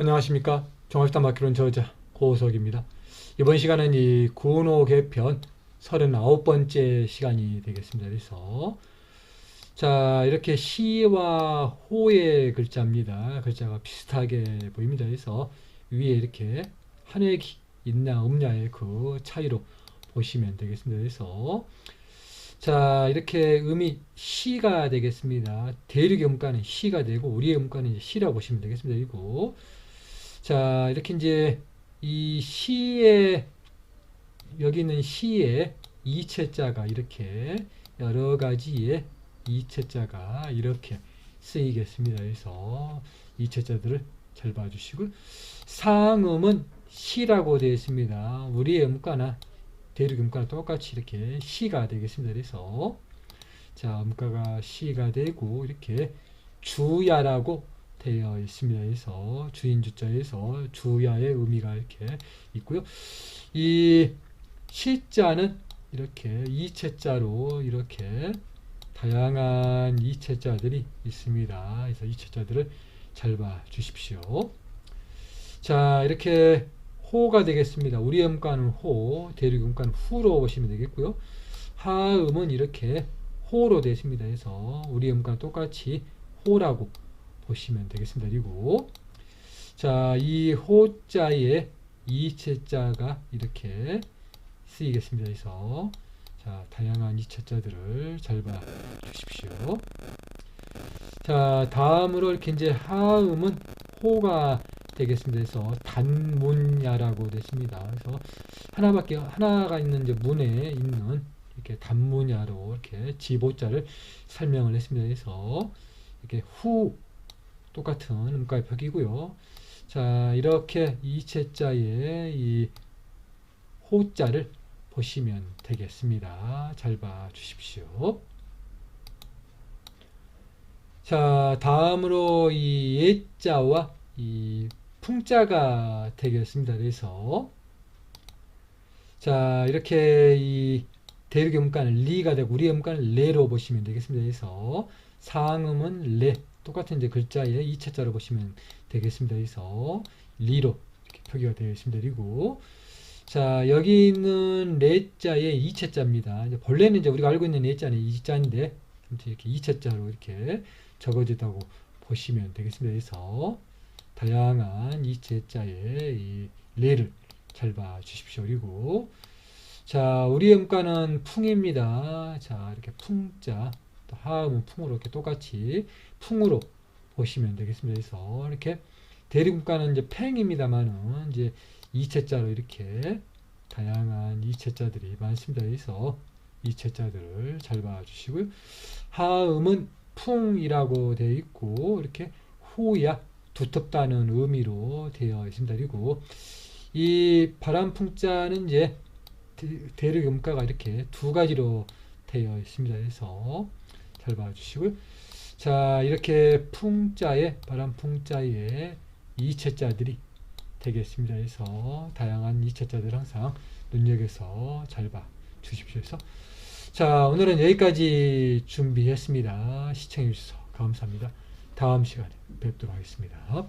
안녕하십니까? 종합식당 마키론 저자 고석입니다. 이번 시간은 이 구노 개편 39번째 시간이 되겠습니다. 그래서 자 이렇게 시와 호의 글자입니다. 글자가 비슷하게 보입니다. 그래서 위에 이렇게 한획이 있나 없냐의 그 차이로 보시면 되겠습니다. 그래서 자 이렇게 음이 시가 되겠습니다. 대륙의 음가는 시가 되고 우리의 음가는 시라고 보시면 되겠습니다. 그리고 자, 이렇게 이제 이 시에 여기 있는 시에 이체자가 이렇게 여러 가지의 이체자가 이렇게 쓰이겠습니다. 그래서 이체자들을 잘 봐주시고 상음은 시라고 되어 있습니다. 우리의 음가나 대륙 음가나 똑같이 이렇게 시가 되겠습니다. 그래서 자 음가가 시가 되고 이렇게 주야라고 되어 있습니다. 그래서 주인 주자에서 주야의 의미가 이렇게 있고요. 이 시자는 이렇게 이체자로 이렇게 다양한 이체자들이 있습니다. 그래서 이체자들을 잘 봐 주십시오. 자, 이렇게 호가 되겠습니다. 우리 음가는 호, 대륙 음가는 후로 보시면 되겠고요. 하음은 이렇게 호로 되십니다. 그래서 우리 음가는 똑같이 호라고 보시면 되겠습니다. 그리고 자, 이 호자에 이체자가 이렇게 쓰이겠습니다. 그래서 자, 다양한 이체자들을 잘 봐 주십시오. 자, 다음으로 이렇게 이제 하음은 호가 되겠습니다. 그래서 단문야라고 됐습니다. 그래서 하나밖에 하나가 있는 이제 문에 있는 이렇게 단문야로 이렇게 지보자를 설명을 했습니다. 그래서 이렇게 후 똑같은 음가의 벽이고요. 자, 이렇게 이체자의 이 호자를 보시면 되겠습니다. 잘 봐 주십시오. 자, 다음으로 이 예자와 이 풍자가 되겠습니다. 그래서 자, 이렇게 이 대륙의 음가는 리가 되고 우리의 음가는 레로 보시면 되겠습니다. 그래서 상음은 레 똑같은 이제 글자에 이체자로 보시면 되겠습니다. 그래서 리로 이렇게 표기가 되어 있습니다. 그리고 자 여기 있는 레자의 이체자입니다. 이제 본래는 이제 우리가 알고 있는 레자는 이자인데 아무튼 이렇게 이체자로 이렇게 적어지다고 보시면 되겠습니다. 그래서 다양한 이체자의 이 레를 잘 봐 주십시오. 그리고 자 우리의 음가는 풍입니다. 자 이렇게 풍자 또 하음은 풍으로 이렇게 똑같이 풍으로 보시면 되겠습니다. 그래서 이렇게 대립가는 이제 팽입니다만은 이제 이체자로 이렇게 다양한 이체자들이 많습니다. 그래서 이체자들을 잘 봐주시고요. 하음은 풍이라고 되어 있고 이렇게 후야 두텁다는 의미로 되어 있습니다. 그리고 이 바람풍자는 이제 대륙 음가가 이렇게 두 가지로 되어 있습니다. 그래서 잘 봐주시고요. 자 이렇게 풍자에 바람 풍자에 이체자들이 되겠습니다. 그래서 다양한 이체자들 항상 눈여겨서 잘 봐 주십시오. 그래서 자 오늘은 여기까지 준비했습니다. 시청해 주셔서 감사합니다. 다음 시간에 뵙도록 하겠습니다.